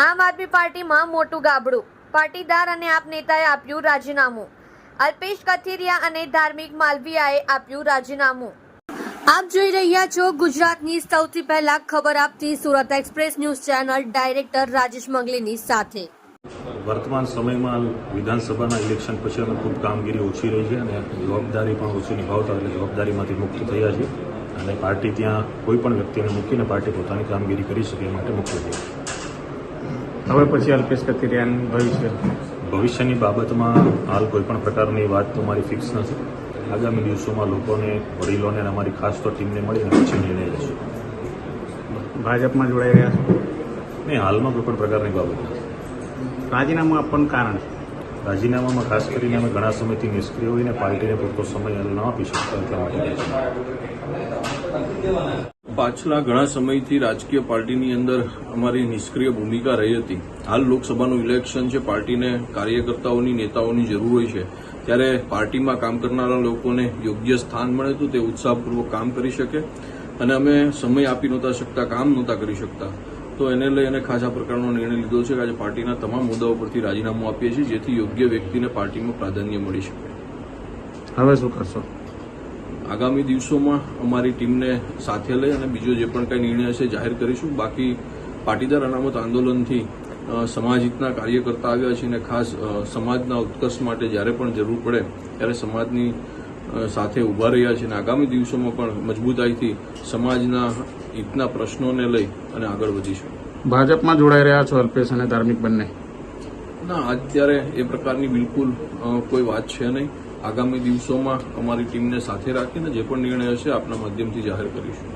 આમ આદમી પાર્ટીમાં મોટું ગાબડું. પાટીદાર અને આપ નેતાએ આપ્યું રાજીનામું. અલ્પેશ કથિરિયા અને ધાર્મિક માલવીયાએ આપ્યું રાજીનામું. આપ જોઈ રહ્યા છો ગુજરાતની સૌથી પહેલા ખબર આપતી Surat express news channel director Rajesh મંગલીની સાથે. વર્તમાન સમયમાં વિધાનસભાના ઇલેક્શન પછી અમે ખૂબ કામગીરી ઓછી રહી છે અને જવાબદારી પણ ઓછી નિભાવતા એટલે જવાબદારીમાંથી મુક્ત થયા છે અને પાર્ટી ત્યાં કોઈ પણ વ્યક્તિને મૂકીને પાર્ટી પોતાની કામગીરી કરી શકે માટે મુક્ત થઈ હવે પછી અલ્પેશ કથિરિયાનું ભવિષ્ય. ભવિષ્યની બાબતમાં હાલ કોઈ પણ પ્રકારની વાત તો મારી ફિક્સ નથી. આગામી દિવસોમાં લોકોને વડીલોને અને અમારી ખાસ તો ટીમને મળીને પછી નિર્ણય લેશું. ભાજપમાં જોડાઈ રહ્યા છો? નહીં હાલમાં કોઈ પણ પ્રકારની બાબત નથી. રાજીનામું આપવાનું કારણ રાજીનામામાં ખાસ કરીને અમે ઘણા સમયથી નિષ્ક્રિય હોઈને પાર્ટીને પૂરતો સમય ન આપી શકતા એટલા માટે. પાછલા ઘણા સમયથી રાજકીય પાર્ટીની અંદર અમારી નિષ્ક્રિય ભૂમિકા રહી હતી. હાલ લોકસભાનું ઇલેક્શન છે, પાર્ટીને કાર્યકર્તાઓની, નેતાઓની જરૂર હોય છે. ત્યારે પાર્ટીમાં કામ કરનારા લોકોને યોગ્ય સ્થાન મળે તો તે ઉત્સાહપૂર્વક કામ કરી શકે અને અમે સમય આપી નહોતા શકતા, કામ નહોતા કરી શકતા. તો એને લઈ અને ખાસ આ પ્રકારનો નિર્ણય લીધો છે કે આજે પાર્ટીના તમામ મુદ્દાઓ પરથી રાજીનામું આપીએ છીએ, જેથી યોગ્ય વ્યક્તિને પાર્ટીમાં પ્રાધાન્ય મળી શકે. હવે શું કરશો? આગામી દિવસોમાં અમારી ટીમને સાથે લઈ અને બીજો જે પણ કંઈ નિર્ણય છે જાહેર કરીશું. બાકી પાટીદાર અનામત આંદોલનથી સમાજહિતના સમાજ હિતના કાર્ય કરતા આવ્યા છીએ અને ખાસ સમાજના ઉત્કર્ષ માટે જ્યારે પણ જરૂર પડે ત્યારે સમાજની સાથે ઊભા રહ્યા છે અને આગામી દિવસોમાં પણ મજબૂતાઈથી સમાજના હિતના પ્રશ્નોને લઈ અને આગળ વધીશું. ભાજપમાં જોડાઈ રહ્યા છો અલ્પેશ અને ધાર્મિક બંને. ના, અત્યારે એ પ્રકારની બિલકુલ કોઈ વાત છે નહીં. આગામી દિવસોમાં અમારી ટીમને સાથે રાખીને જે પણ નિર્ણય હશે આપના માધ્યમથી જાહેર કરીશું.